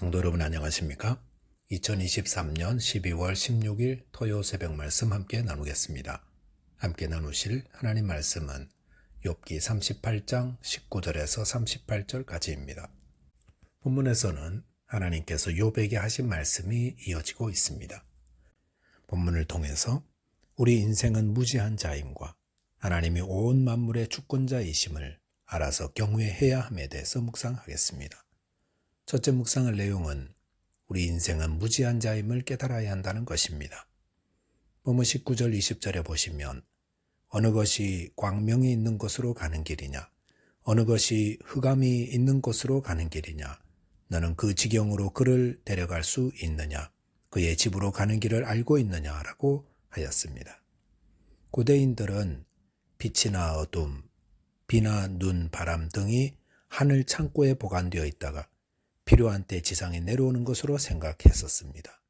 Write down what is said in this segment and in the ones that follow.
성도 여러분 안녕하십니까? 2023년 12월 16일 토요 새벽 말씀 함께 나누겠습니다. 함께 나누실 하나님 말씀은 욥기 38장 19절에서 38절까지입니다. 본문에서는 하나님께서 욥에게 하신 말씀이 이어지고 있습니다. 본문을 통해서 우리 인생은 무지한 자임과 하나님이 온 만물의 주권자이심을 알아서 경외해야 함에 대해서 묵상하겠습니다. 첫째 묵상할 내용은 우리 인생은 무지한 자임을 깨달아야 한다는 것입니다. 본문 19절 20절에 보시면 어느 것이 광명이 있는 곳으로 가는 길이냐 어느 것이 흑암이 있는 곳으로 가는 길이냐 너는 그 지경으로 그를 데려갈 수 있느냐 그의 집으로 가는 길을 알고 있느냐라고 하였습니다. 고대인들은 빛이나 어둠, 비나 눈, 바람 등이 하늘 창고에 보관되어 있다가 필요한 때 지상에 내려오는 것으로 생각했었습니다.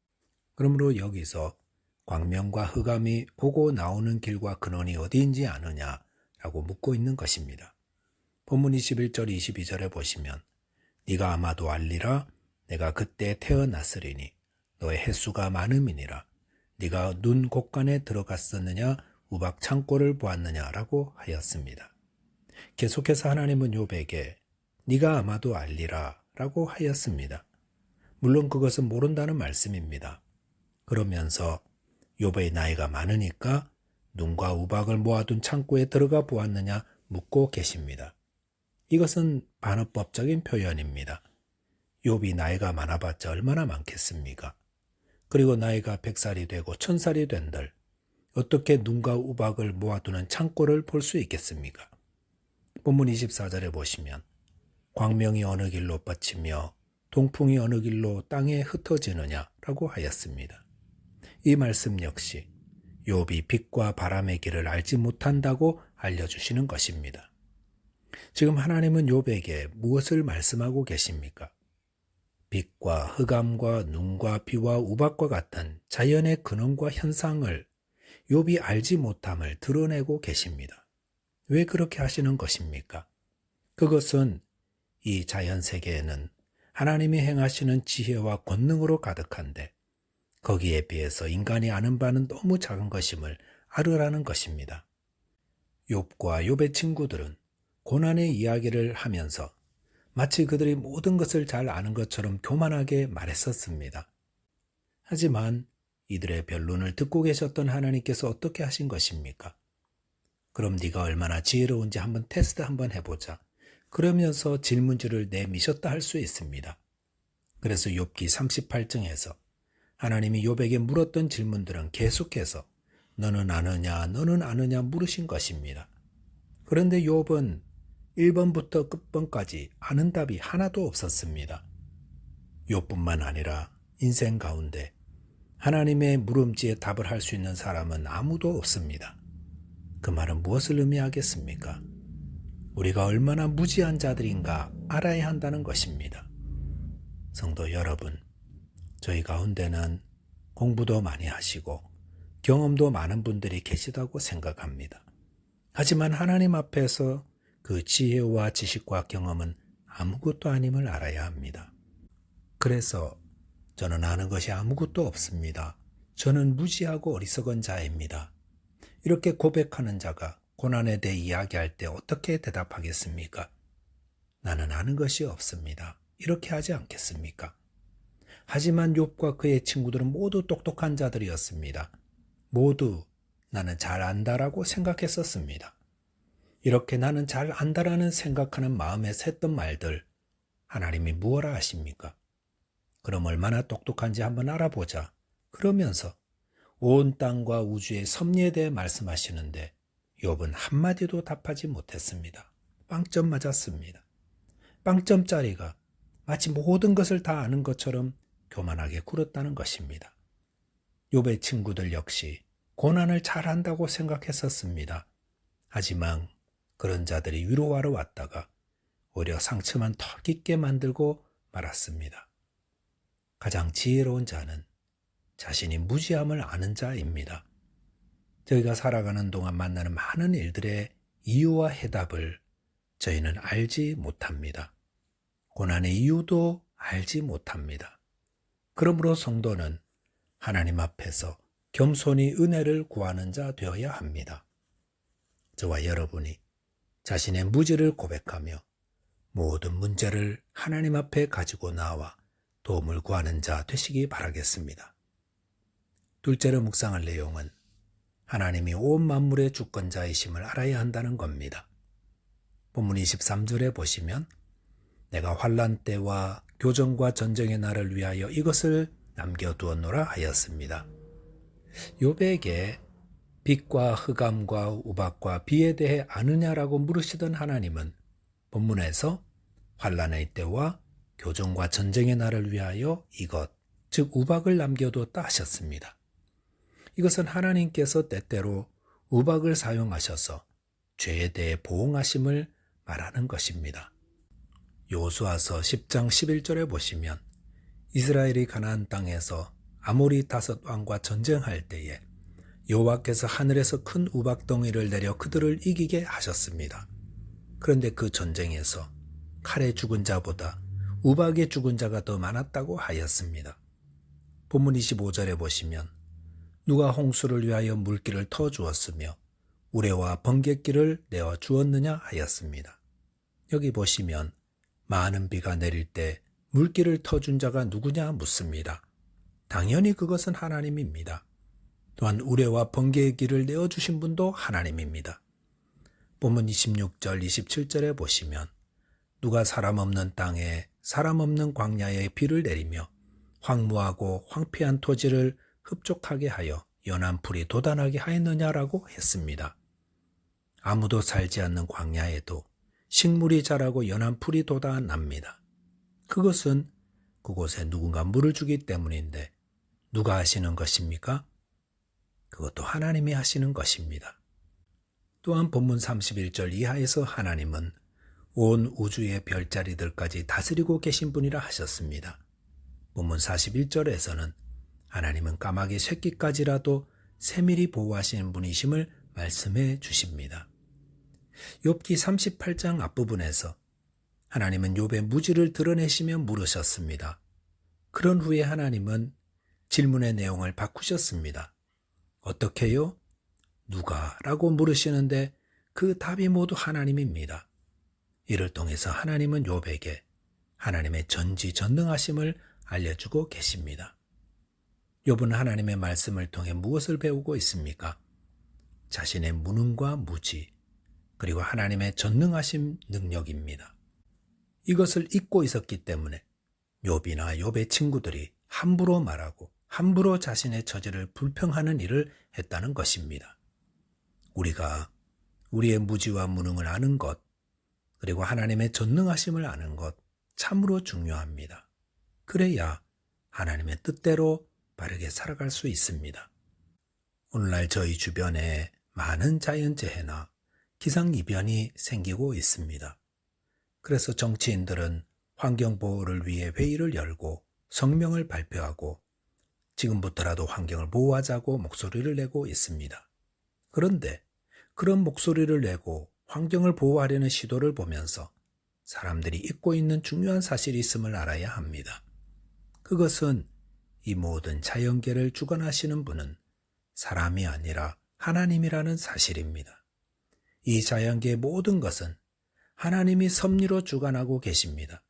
그러므로 여기서 광명과 흑암이 오고 나오는 길과 근원이 어디인지 아느냐라고 묻고 있는 것입니다. 본문 21절 22절에 보시면 네가 아마도 알리라 내가 그때 태어났으리니 너의 횟수가 많음이니라 네가 눈 곳간에 들어갔었느냐 우박 창고를 보았느냐라고 하였습니다. 계속해서 하나님은 욥에게 네가 아마도 알리라 라고 하였습니다. 물론 그것은 모른다는 말씀입니다. 그러면서 욥의 나이가 많으니까 눈과 우박을 모아둔 창고에 들어가 보았느냐 묻고 계십니다. 이것은 반어법적인 표현입니다. 욥이 나이가 많아봤자 얼마나 많겠습니까? 그리고 나이가 백살이 되고 천살이 된들 어떻게 눈과 우박을 모아두는 창고를 볼 수 있겠습니까? 본문 24절에 보시면 광명이 어느 길로 뻗치며 동풍이 어느 길로 땅에 흩어지느냐라고 하였습니다. 이 말씀 역시 욥이 빛과 바람의 길을 알지 못한다고 알려주시는 것입니다. 지금 하나님은 욥에게 무엇을 말씀하고 계십니까? 빛과 흑암과 눈과 비와 우박과 같은 자연의 근원과 현상을 욥이 알지 못함을 드러내고 계십니다. 왜 그렇게 하시는 것입니까? 그것은 이 자연 세계에는 하나님이 행하시는 지혜와 권능으로 가득한데 거기에 비해서 인간이 아는 바는 너무 작은 것임을 알으라는 것입니다. 욥과 욥의 친구들은 고난의 이야기를 하면서 마치 그들이 모든 것을 잘 아는 것처럼 교만하게 말했었습니다. 하지만 이들의 변론을 듣고 계셨던 하나님께서 어떻게 하신 것입니까? 그럼 네가 얼마나 지혜로운지 한번 테스트 한번 해보자. 그러면서 질문지를 내미셨다 할 수 있습니다. 그래서 욥기 38장에서 하나님이 욥에게 물었던 질문들은 계속해서 너는 아느냐 너는 아느냐 물으신 것입니다. 그런데 욥은 1번부터 끝번까지 아는 답이 하나도 없었습니다. 욥뿐만 아니라 인생 가운데 하나님의 물음지에 답을 할 수 있는 사람은 아무도 없습니다. 그 말은 무엇을 의미하겠습니까? 우리가 얼마나 무지한 자들인가 알아야 한다는 것입니다. 성도 여러분, 저희 가운데는 공부도 많이 하시고 경험도 많은 분들이 계시다고 생각합니다. 하지만 하나님 앞에서 그 지혜와 지식과 경험은 아무것도 아님을 알아야 합니다. 그래서 저는 아는 것이 아무것도 없습니다. 저는 무지하고 어리석은 자입니다. 이렇게 고백하는 자가 고난에 대해 이야기할 때 어떻게 대답하겠습니까? 나는 아는 것이 없습니다. 이렇게 하지 않겠습니까? 하지만 욥과 그의 친구들은 모두 똑똑한 자들이었습니다. 모두 나는 잘 안다라고 생각했었습니다. 이렇게 나는 잘 안다라는 생각하는 마음에 샜던 말들 하나님이 무엇라 하십니까? 그럼 얼마나 똑똑한지 한번 알아보자. 그러면서 온 땅과 우주의 섭리에 대해 말씀하시는데 욥은 한마디도 답하지 못했습니다. 빵점 맞았습니다. 빵점짜리가 마치 모든 것을 다 아는 것처럼 교만하게 굴었다는 것입니다. 욥의 친구들 역시 고난을 잘 한다고 생각했었습니다. 하지만 그런 자들이 위로하러 왔다가 오히려 상처만 더 깊게 만들고 말았습니다. 가장 지혜로운 자는 자신이 무지함을 아는 자입니다. 저희가 살아가는 동안 만나는 많은 일들의 이유와 해답을 저희는 알지 못합니다. 고난의 이유도 알지 못합니다. 그러므로 성도는 하나님 앞에서 겸손히 은혜를 구하는 자 되어야 합니다. 저와 여러분이 자신의 무지를 고백하며 모든 문제를 하나님 앞에 가지고 나와 도움을 구하는 자 되시기 바라겠습니다. 둘째로 묵상할 내용은 하나님이 온 만물의 주권자이심을 알아야 한다는 겁니다. 본문 23절에 보시면 내가 환란 때와 교정과 전쟁의 날을 위하여 이것을 남겨두었노라 하였습니다. 요백에 빛과 흑암과 우박과 비에 대해 아느냐라고 물으시던 하나님은 본문에서 환란의 때와 교정과 전쟁의 날을 위하여 이것 즉 우박을 남겨두었다 하셨습니다. 이것은 하나님께서 때때로 우박을 사용하셔서 죄에 대해 보응하심을 말하는 것입니다. 요수아서 10장 11절에 보시면 이스라엘이 가나안 땅에서 아모리 다섯 왕과 전쟁할 때에 여호와께서 하늘에서 큰 우박 덩이를 내려 그들을 이기게 하셨습니다. 그런데 그 전쟁에서 칼에 죽은 자보다 우박에 죽은 자가 더 많았다고 하였습니다. 본문 25절에 보시면 누가 홍수를 위하여 물길을 터 주었으며 우레와 번갯길을 내어 주었느냐 하였습니다. 여기 보시면 많은 비가 내릴 때 물길을 터준 자가 누구냐 묻습니다. 당연히 그것은 하나님입니다. 또한 우레와 번개의 길을 내어 주신 분도 하나님입니다. 본문 26절, 27절에 보시면 누가 사람 없는 땅에 사람 없는 광야에 비를 내리며 황무하고 황폐한 토지를 흡족하게 하여 연한 풀이 돋아나게 하였느냐라고 했습니다. 아무도 살지 않는 광야에도 식물이 자라고 연한 풀이 돋아납니다. 그것은 그곳에 누군가 물을 주기 때문인데 누가 하시는 것입니까? 그것도 하나님이 하시는 것입니다. 또한 본문 31절 이하에서 하나님은 온 우주의 별자리들까지 다스리고 계신 분이라 하셨습니다. 본문 41절에서는 하나님은 까마귀 새끼까지라도 세밀히 보호하시는 분이심을 말씀해 주십니다. 욥기 38장 앞부분에서 하나님은 욥의 무지를 드러내시며 물으셨습니다. 그런 후에 하나님은 질문의 내용을 바꾸셨습니다. 어떻게요? 누가? 라고 물으시는데 그 답이 모두 하나님입니다. 이를 통해서 하나님은 욥에게 하나님의 전지전능하심을 알려주고 계십니다. 욥은 하나님의 말씀을 통해 무엇을 배우고 있습니까? 자신의 무능과 무지, 그리고 하나님의 전능하심 능력입니다. 이것을 잊고 있었기 때문에 욥이나 욥의 친구들이 함부로 말하고 함부로 자신의 처지를 불평하는 일을 했다는 것입니다. 우리가 우리의 무지와 무능을 아는 것, 그리고 하나님의 전능하심을 아는 것 참으로 중요합니다. 그래야 하나님의 뜻대로 바르게 살아갈 수 있습니다. 오늘날 저희 주변에 많은 자연재해나 기상이변이 생기고 있습니다. 그래서 정치인들은 환경보호를 위해 회의를 열고 성명을 발표하고 지금부터라도 환경을 보호하자고 목소리를 내고 있습니다. 그런데 그런 목소리를 내고 환경을 보호하려는 시도를 보면서 사람들이 잊고 있는 중요한 사실이 있음을 알아야 합니다. 그것은 이 모든 자연계를 주관하시는 분은 사람이 아니라 하나님이라는 사실입니다. 이 자연계의 모든 것은 하나님이 섭리로 주관하고 계십니다.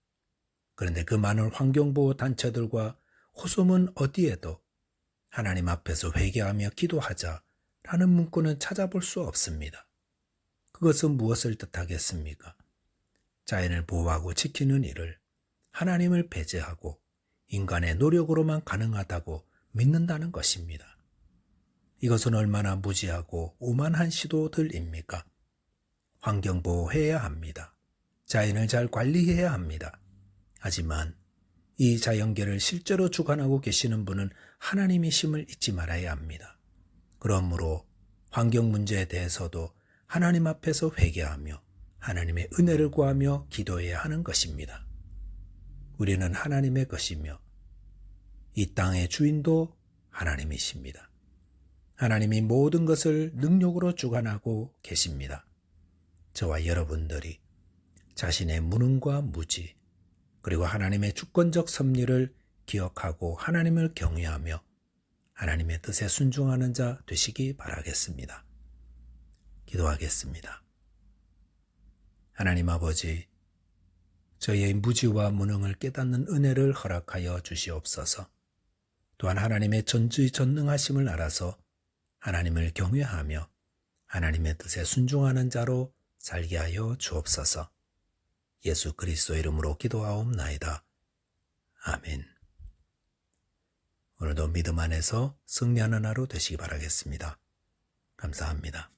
그런데 그 많은 환경보호 단체들과 호소문 어디에도 하나님 앞에서 회개하며 기도하자 라는 문구는 찾아볼 수 없습니다. 그것은 무엇을 뜻하겠습니까? 자연을 보호하고 지키는 일을 하나님을 배제하고 인간의 노력으로만 가능하다고 믿는다는 것입니다. 이것은 얼마나 무지하고 오만한 시도들입니까? 환경 보호해야 합니다. 자연을 잘 관리해야 합니다. 하지만 이 자연계를 실제로 주관하고 계시는 분은 하나님이심을 잊지 말아야 합니다. 그러므로 환경 문제에 대해서도 하나님 앞에서 회개하며 하나님의 은혜를 구하며 기도해야 하는 것입니다. 우리는 하나님의 것이며 이 땅의 주인도 하나님이십니다. 하나님이 모든 것을 능력으로 주관하고 계십니다. 저와 여러분들이 자신의 무능과 무지, 그리고 하나님의 주권적 섭리를 기억하고 하나님을 경외하며 하나님의 뜻에 순종하는 자 되시기 바라겠습니다. 기도하겠습니다. 하나님 아버지, 저희의 무지와 무능을 깨닫는 은혜를 허락하여 주시옵소서. 또한 하나님의 전지전능하심을 알아서 하나님을 경외하며 하나님의 뜻에 순종하는 자로 살게 하여 주옵소서. 예수 그리스도 이름으로 기도하옵나이다. 아멘. 오늘도 믿음 안에서 승리하는 하루 되시기 바라겠습니다. 감사합니다.